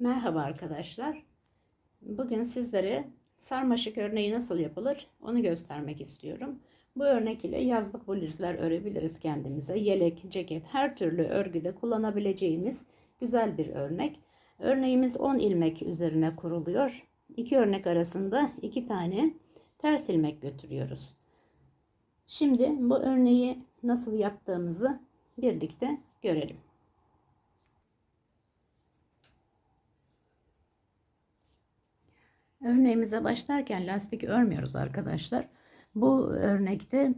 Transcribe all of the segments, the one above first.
Merhaba arkadaşlar. Bugün sizlere sarmaşık örneği nasıl yapılır onu göstermek istiyorum. Bu örnek ile yazlık bluzlar örebiliriz kendimize. Yelek, ceket, her türlü örgüde kullanabileceğimiz güzel bir örnek. Örneğimiz 10 ilmek üzerine kuruluyor. İki örnek arasında iki tane ters ilmek götürüyoruz. Şimdi bu örneği nasıl yaptığımızı birlikte görelim. Örneğimize başlarken lastik örmüyoruz arkadaşlar. Bu örnekte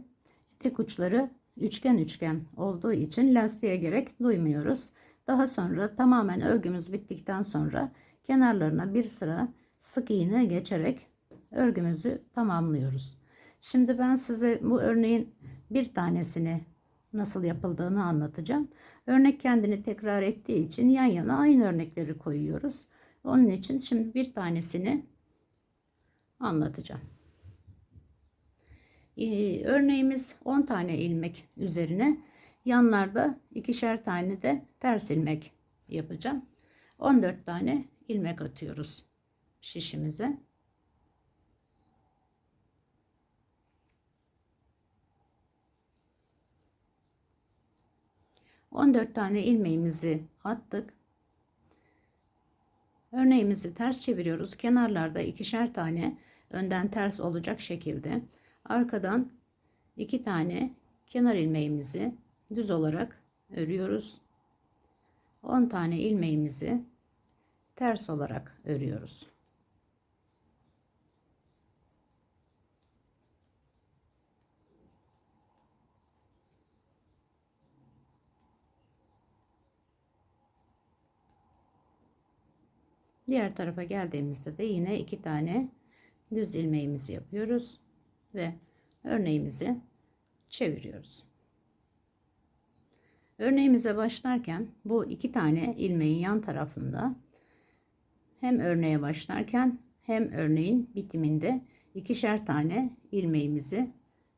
tek uçları üçgen üçgen olduğu için lastiğe gerek duymuyoruz. Daha sonra tamamen örgümüz bittikten sonra kenarlarına bir sıra sık iğne geçerek örgümüzü tamamlıyoruz. Şimdi ben size bu örneğin bir tanesini nasıl yapıldığını anlatacağım. Örnek kendini tekrar ettiği için yan yana aynı örnekleri koyuyoruz. Onun için şimdi bir tanesini anlatacağım. Ee, örneğimiz 10 tane ilmek üzerine yanlarda ikişer tane de ters ilmek yapacağım. 14 tane ilmek atıyoruz şişimize. On dört tane ilmeğimizi attık. Örneğimizi ters çeviriyoruz. Kenarlarda ikişer tane önden ters olacak şekilde arkadan iki tane kenar ilmeğimizi düz olarak örüyoruz. 10 tane ilmeğimizi ters olarak örüyoruz. Diğer tarafa geldiğimizde de yine iki tane düz ilmeğimizi yapıyoruz ve örneğimizi çeviriyoruz. Örneğimize başlarken bu iki tane ilmeğin yan tarafında hem örneğe başlarken hem örneğin bitiminde ikişer tane ilmeğimizi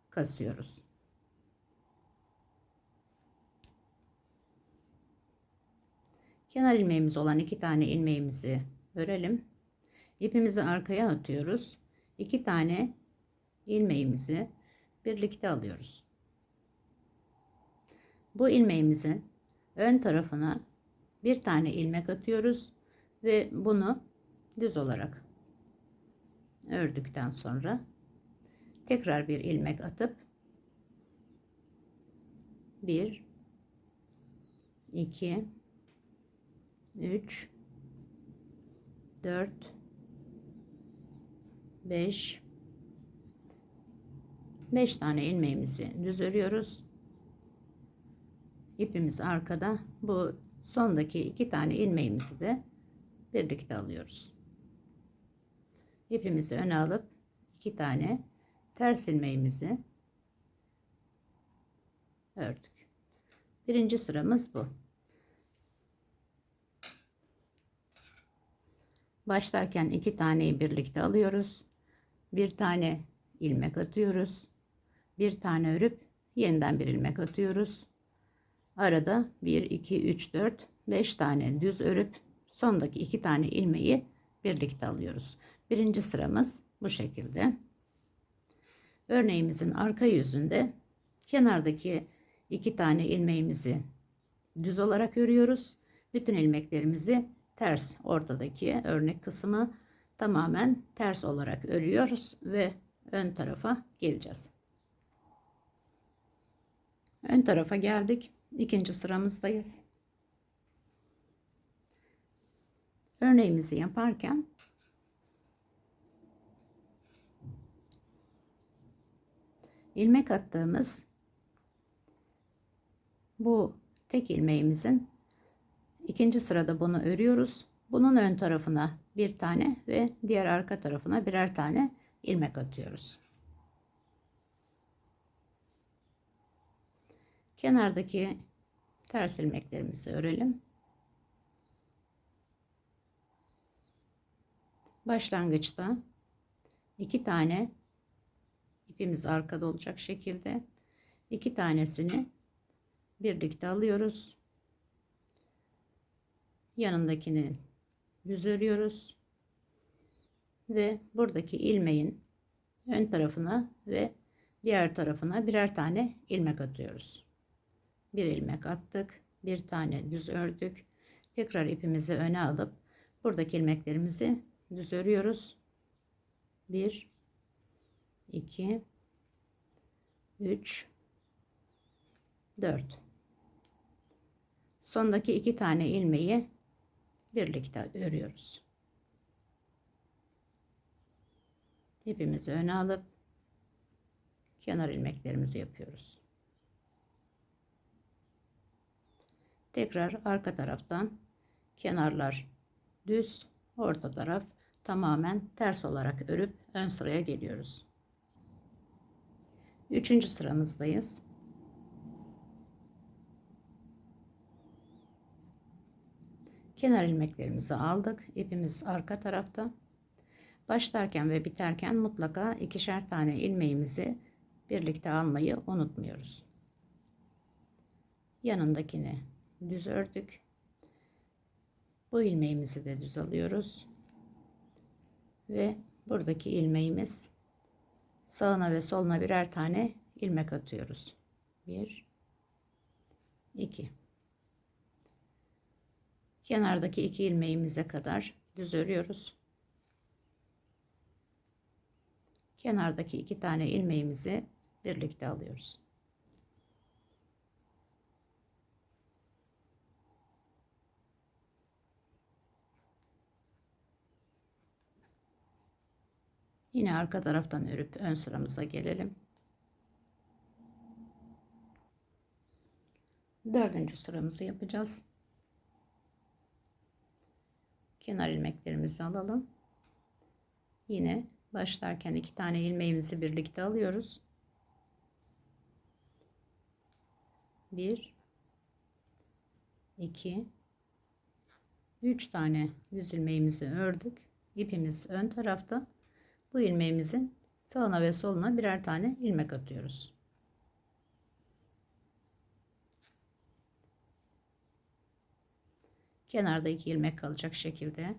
kasıyoruz. Kenar ilmeğimiz olan iki tane ilmeğimizi örelim. İpimizi arkaya atıyoruz. İki tane ilmeğimizi birlikte alıyoruz. Bu ilmeğimizin ön tarafına bir tane ilmek atıyoruz ve bunu düz olarak ördükten sonra tekrar bir ilmek atıp 1 2 3 4 5 5 tane ilmeğimizi düz örüyoruz. İpimiz arkada. Bu sondaki iki tane ilmeğimizi de birlikte alıyoruz. İpimizi öne alıp iki tane ters ilmeğimizi ördük. Birinci sıramız bu. Başlarken iki taneyi birlikte alıyoruz. Bir tane ilmek atıyoruz. Bir tane örüp yeniden bir ilmek atıyoruz. Arada 1, 2, 3, 4, 5 tane düz örüp sondaki iki tane ilmeği birlikte alıyoruz. Birinci sıramız bu şekilde. Örneğimizin arka yüzünde kenardaki iki tane ilmeğimizi düz olarak örüyoruz. Bütün ilmeklerimizi ters ortadaki örnek kısmı tamamen ters olarak örüyoruz ve ön tarafa geleceğiz. Ön tarafa geldik. İkinci sıramızdayız. Örneğimizi yaparken ilmek attığımız bu tek ilmeğimizin ikinci sırada bunu örüyoruz. Bunun ön tarafına bir tane ve diğer arka tarafına birer tane ilmek atıyoruz. Kenardaki ters ilmeklerimizi örelim. Başlangıçta iki tane ipimiz arkada olacak şekilde iki tanesini birlikte alıyoruz. Yanındakini düz örüyoruz. Ve buradaki ilmeğin ön tarafına ve diğer tarafına birer tane ilmek atıyoruz. Bir ilmek attık. Bir tane düz ördük. Tekrar ipimizi öne alıp buradaki ilmeklerimizi düz örüyoruz. 1 2 3 4 sondaki iki tane ilmeği birlikte örüyoruz. İpimizi öne alıp kenar ilmeklerimizi yapıyoruz. Tekrar arka taraftan kenarlar düz, orta taraf tamamen ters olarak örüp ön sıraya geliyoruz. Üçüncü sıramızdayız. Kenar ilmeklerimizi aldık. İpimiz arka tarafta. Başlarken ve biterken mutlaka ikişer tane ilmeğimizi birlikte almayı unutmuyoruz. Yanındakini düz ördük. Bu ilmeğimizi de düz alıyoruz. Ve buradaki ilmeğimiz sağına ve soluna birer tane ilmek atıyoruz. 1 2 Kenardaki iki ilmeğimize kadar düz örüyoruz. Kenardaki iki tane ilmeğimizi birlikte alıyoruz. Yine arka taraftan örüp ön sıramıza gelelim. Dördüncü sıramızı yapacağız. Kenar ilmeklerimizi alalım. Yine başlarken iki tane ilmeğimizi birlikte alıyoruz. Bir, iki, üç tane düz ilmeğimizi ördük. İpimiz ön tarafta. Bu ilmeğimizin sağına ve soluna birer tane ilmek atıyoruz. Kenarda iki ilmek kalacak şekilde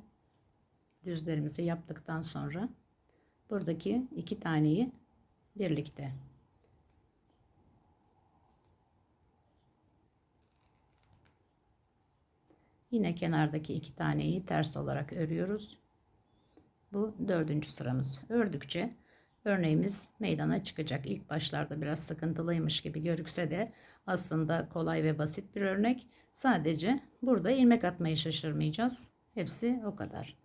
düzlerimizi yaptıktan sonra buradaki iki taneyi birlikte yine kenardaki iki taneyi ters olarak örüyoruz. Bu dördüncü sıramız. Ördükçe örneğimiz meydana çıkacak. İlk başlarda biraz sıkıntılıymış gibi görükse de aslında kolay ve basit bir örnek. Sadece burada ilmek atmayı şaşırmayacağız. Hepsi o kadar.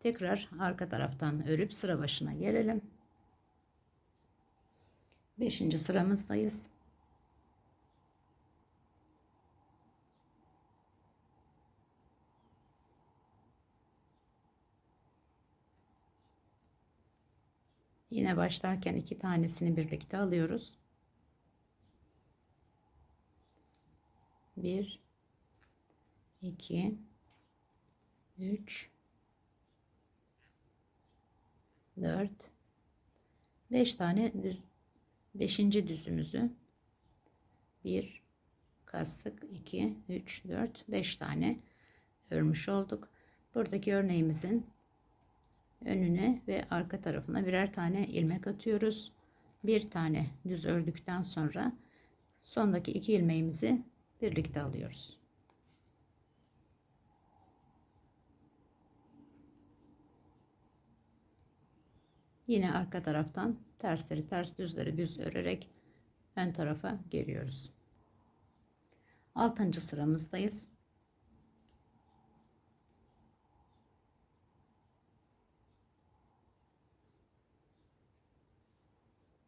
Tekrar arka taraftan örüp sıra başına gelelim. Beşinci sıramızdayız. Yine başlarken iki tanesini birlikte alıyoruz. Bir, iki, üç, dört, beş tane düz, beşinci düzümüzü bir kastık, iki, üç, dört, beş tane örmüş olduk. Buradaki örneğimizin önüne ve arka tarafına birer tane ilmek atıyoruz. Bir tane düz ördükten sonra sondaki iki ilmeğimizi birlikte alıyoruz. Yine arka taraftan tersleri ters düzleri düz örerek ön tarafa geliyoruz. Altıncı sıramızdayız.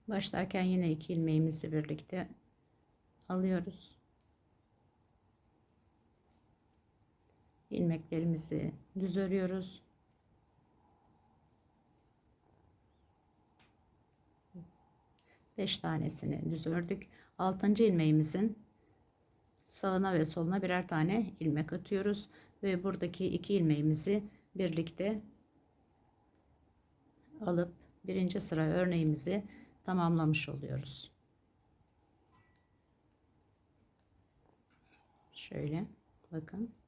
Başlarken yine iki ilmeğimizi birlikte alıyoruz. İlmeklerimizi düz örüyoruz. Beş tanesini düz ördük. Altıncı ilmeğimizin sağına ve soluna birer tane ilmek atıyoruz ve buradaki iki ilmeğimizi birlikte alıp birinci sıra örneğimizi tamamlamış oluyoruz. Şöyle bakın.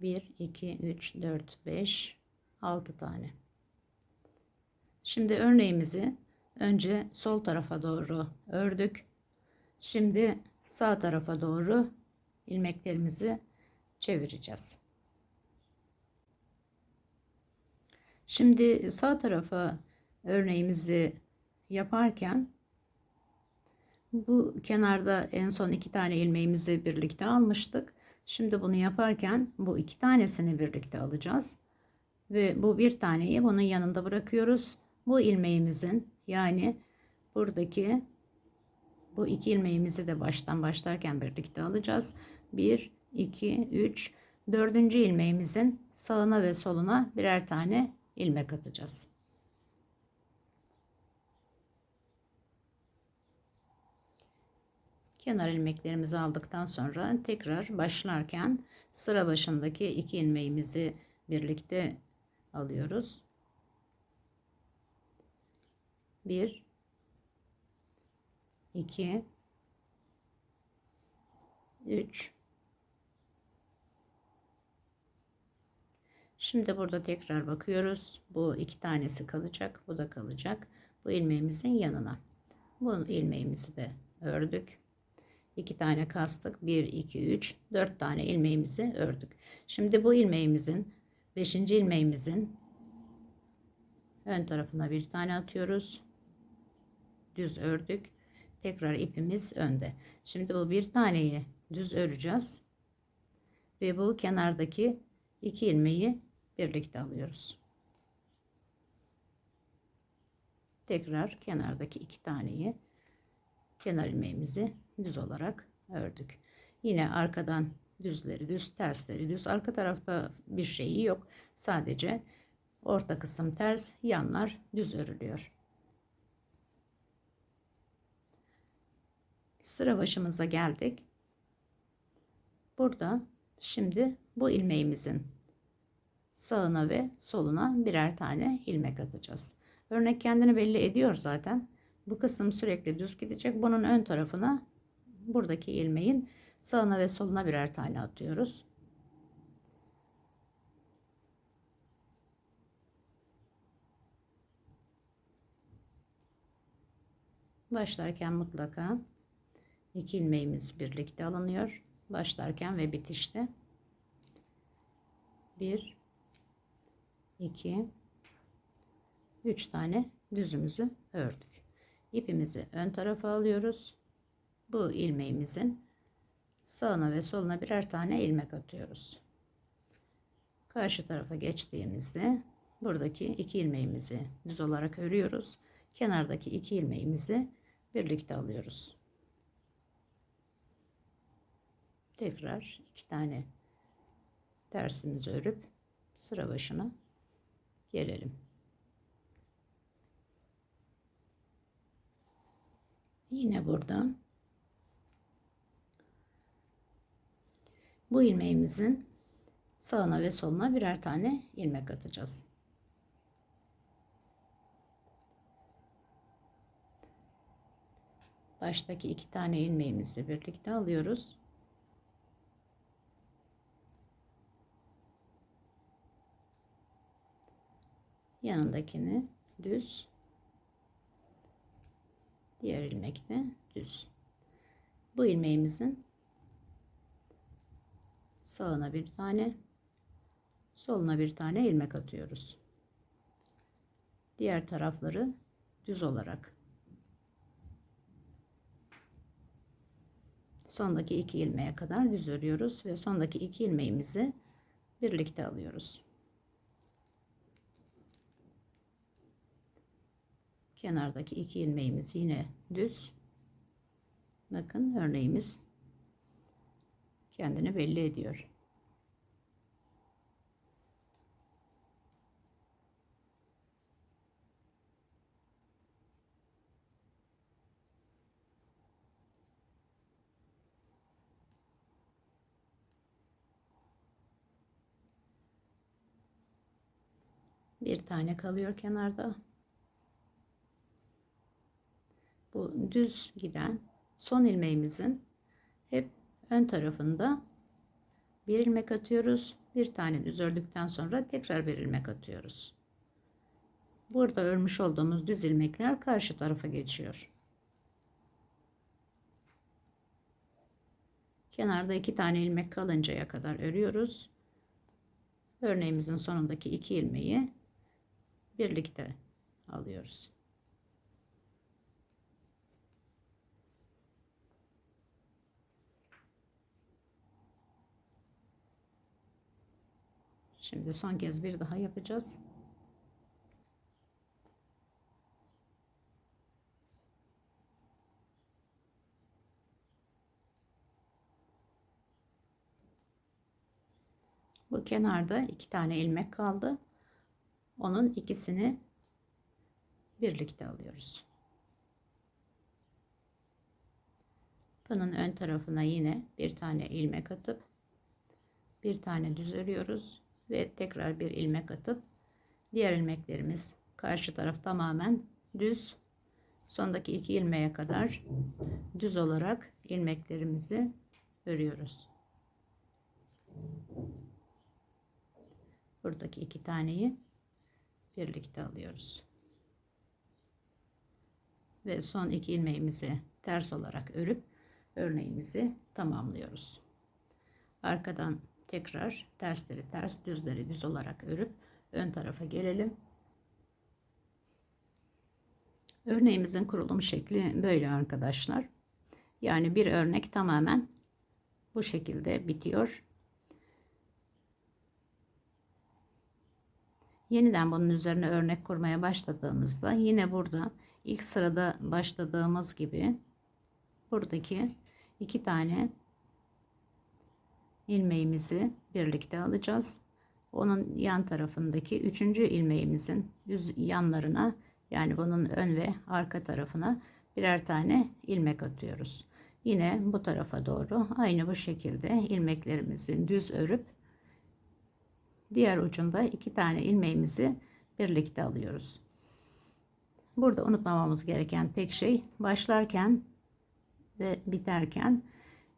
1 2 3 4 5 6 tane. Şimdi örneğimizi önce sol tarafa doğru ördük. Şimdi sağ tarafa doğru ilmeklerimizi çevireceğiz. Şimdi sağ tarafa örneğimizi yaparken bu kenarda en son iki tane ilmeğimizi birlikte almıştık. Şimdi bunu yaparken bu iki tanesini birlikte alacağız. Ve bu bir taneyi bunun yanında bırakıyoruz. Bu ilmeğimizin yani buradaki bu iki ilmeğimizi de baştan başlarken birlikte alacağız. 1, 2, 3, dördüncü ilmeğimizin sağına ve soluna birer tane ilmek atacağız. Kenar ilmeklerimizi aldıktan sonra tekrar başlarken sıra başındaki iki ilmeğimizi birlikte alıyoruz. 1 2 3 Şimdi burada tekrar bakıyoruz. Bu iki tanesi kalacak. Bu da kalacak. Bu ilmeğimizin yanına. Bu ilmeğimizi de ördük. 2 tane kastık. 1, 2, 3, 4 tane ilmeğimizi ördük. Şimdi bu ilmeğimizin 5. ilmeğimizin ön tarafına bir tane atıyoruz. Düz ördük. Tekrar ipimiz önde. Şimdi bu bir taneyi düz öreceğiz. Ve bu kenardaki iki ilmeği birlikte alıyoruz. Tekrar kenardaki iki taneyi kenar ilmeğimizi düz olarak ördük. Yine arkadan düzleri düz, tersleri düz. Arka tarafta bir şeyi yok. Sadece orta kısım ters, yanlar düz örülüyor. Sıra başımıza geldik. Burada şimdi bu ilmeğimizin sağına ve soluna birer tane ilmek atacağız. Örnek kendini belli ediyor zaten. Bu kısım sürekli düz gidecek. Bunun ön tarafına buradaki ilmeğin sağına ve soluna birer tane atıyoruz. Başlarken mutlaka iki ilmeğimiz birlikte alınıyor. Başlarken ve bitişte. 1 2 3 tane düzümüzü ördük. İpimizi ön tarafa alıyoruz bu ilmeğimizin sağına ve soluna birer tane ilmek atıyoruz. Karşı tarafa geçtiğimizde buradaki iki ilmeğimizi düz olarak örüyoruz. Kenardaki iki ilmeğimizi birlikte alıyoruz. Tekrar iki tane tersimizi örüp sıra başına gelelim. Yine buradan Bu ilmeğimizin sağına ve soluna birer tane ilmek atacağız. Baştaki iki tane ilmeğimizi birlikte alıyoruz. Yanındakini düz. Diğer ilmekte düz. Bu ilmeğimizin sağına bir tane soluna bir tane ilmek atıyoruz. Diğer tarafları düz olarak. Sondaki iki ilmeğe kadar düz örüyoruz ve sondaki iki ilmeğimizi birlikte alıyoruz. Kenardaki iki ilmeğimiz yine düz. Bakın örneğimiz kendini belli ediyor. Bir tane kalıyor kenarda. Bu düz giden son ilmeğimizin hep ön tarafında bir ilmek atıyoruz bir tane düz ördükten sonra tekrar bir ilmek atıyoruz. Burada örmüş olduğumuz düz ilmekler karşı tarafa geçiyor. Kenarda iki tane ilmek kalıncaya kadar örüyoruz. Örneğimizin sonundaki iki ilmeği birlikte alıyoruz. Şimdi son kez bir daha yapacağız. Bu kenarda iki tane ilmek kaldı. Onun ikisini birlikte alıyoruz. Bunun ön tarafına yine bir tane ilmek atıp bir tane düz örüyoruz ve tekrar bir ilmek atıp diğer ilmeklerimiz karşı taraf tamamen düz sondaki iki ilmeğe kadar düz olarak ilmeklerimizi örüyoruz. Buradaki iki taneyi birlikte alıyoruz. Ve son iki ilmeğimizi ters olarak örüp örneğimizi tamamlıyoruz. Arkadan tekrar tersleri ters düzleri düz olarak örüp ön tarafa gelelim. Örneğimizin kurulum şekli böyle arkadaşlar. Yani bir örnek tamamen bu şekilde bitiyor. Yeniden bunun üzerine örnek kurmaya başladığımızda yine burada ilk sırada başladığımız gibi buradaki iki tane ilmeğimizi birlikte alacağız. Onun yan tarafındaki üçüncü ilmeğimizin yüz yanlarına yani bunun ön ve arka tarafına birer tane ilmek atıyoruz. Yine bu tarafa doğru aynı bu şekilde ilmeklerimizi düz örüp diğer ucunda iki tane ilmeğimizi birlikte alıyoruz. Burada unutmamamız gereken tek şey başlarken ve biterken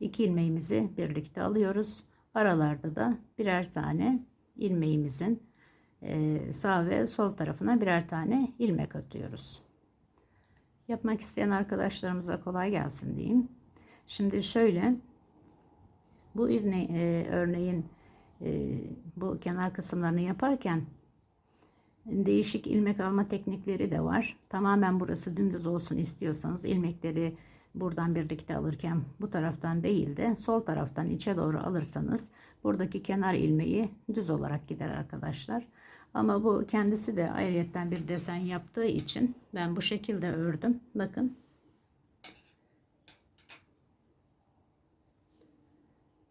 iki ilmeğimizi birlikte alıyoruz. Aralarda da birer tane ilmeğimizin e, sağ ve sol tarafına birer tane ilmek atıyoruz. Yapmak isteyen arkadaşlarımıza kolay gelsin diyeyim. Şimdi şöyle bu örne e, örneğin e, bu kenar kısımlarını yaparken değişik ilmek alma teknikleri de var. Tamamen burası dümdüz olsun istiyorsanız ilmekleri buradan birlikte alırken bu taraftan değil de sol taraftan içe doğru alırsanız buradaki kenar ilmeği düz olarak gider arkadaşlar. Ama bu kendisi de ayrıyetten bir desen yaptığı için ben bu şekilde ördüm. Bakın.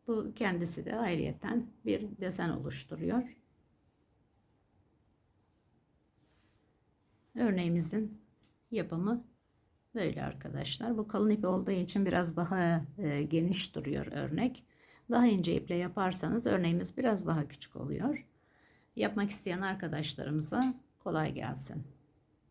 Bu kendisi de ayrıyetten bir desen oluşturuyor. Örneğimizin yapımı Böyle arkadaşlar. Bu kalın ip olduğu için biraz daha e, geniş duruyor örnek. Daha ince iple yaparsanız örneğimiz biraz daha küçük oluyor. Yapmak isteyen arkadaşlarımıza kolay gelsin.